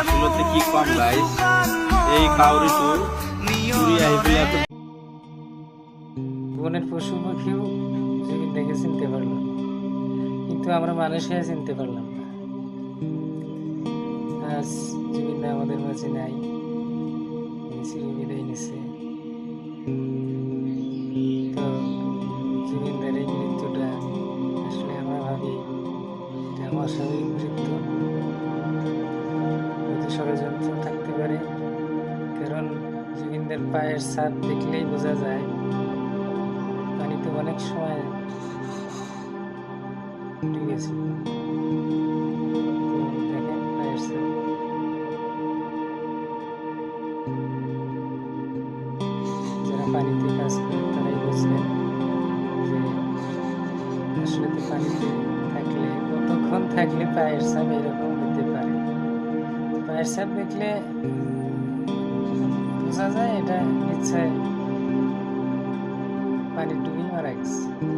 আসলে কি কম গাইস এই কাউরি টু আইবি এত বনের পশু পাখিও দেখে চিনতে পারল। কিন্তু আমরা মানুষ হয়ে চিনতে পারলাম না। আজ জুবিন আমাদের মাঝে নাই বিদায় নিছে। তো জুবিনদার এই মৃত্যুটা আসলে আমরা ভাবি, এটা অস্বাভাবিক মৃত্যু। হয়তো ষড়যন্ত্র থাকতে পারে। কারণ জুবিনদার পায়ের ছাপ দেখলেই বোঝা যায় পানিতে অনেক সময় দেখেন পায়ের ছাপ। যারা পানিতে কাজ করেন, তারাই বুঝবেন যে আসলে তো পানিতে থাকলে, কতক্ষণ থাকলে পায়ের ছাপ এরকম? পায়ের দেখলে বোঝা যায় এটা নিচ্ছে পানি ডুবেই মারা গেছে।